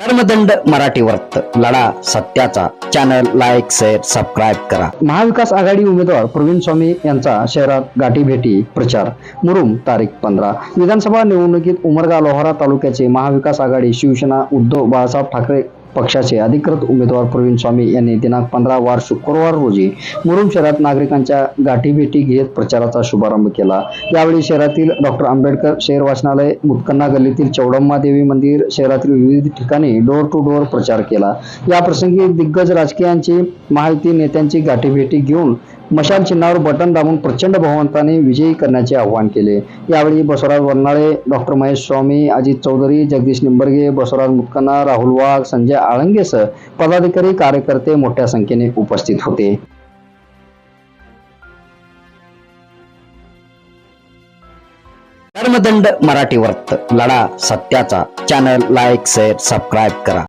धर्मदंड मराठी वर्त लढा सत्याचा. चॅनल लाईक शेअर सबस्क्राईब करा. महाविकास आघाडी उमेदवार प्रवीण स्वामी यांचा शहरात गाठीभेटी प्रचार. मुरुम तारीख पंधरा. विधानसभा निवडणुकीत उमरगा लोहारा तालुक्याचे महाविकास आघाडी शिवसेना उद्धव बाळासाहेब ठाकरे पक्षाचे अधिकृत उमेदवार प्रवीण स्वामी यांनी दिनांक पंधरा वार शुक्रवार रोजी मुरुम शहरात नागरिकांच्या गाठीभेटी घेत प्रचाराचा शुभारंभ केला. यावेळी शहरातील डॉक्टर आंबेडकर शहर वाचनालय मुतकन्ना गल्लीतील चौडम्मा देवी मंदिर शहरातील विविध ठिकाणी डोअर टू डोअर प्रचार केला. या प्रसंगी दिग्गज राजकीयांची माहिती नेत्यांची गाठीभेटी घेऊन मशाल चिन्हावर बटन दाबून प्रचंड बहुमताने विजयी करण्याचे आवाहन केले. यावेळी बसवराज वर्नाळे डॉक्टर महेश स्वामी अजित चौधरी जगदीश निंबर्गे बसवराज मुतकन्ना राहुल वाघ संजय आळंगेसह पदाधिकारी कार्यकर्ते मोठ्या संख्येने उपस्थित होते. धर्मदंड मराठी वर्त. लढा सत्याचा. चॅनल लाईक शेअर सबस्क्राईब करा.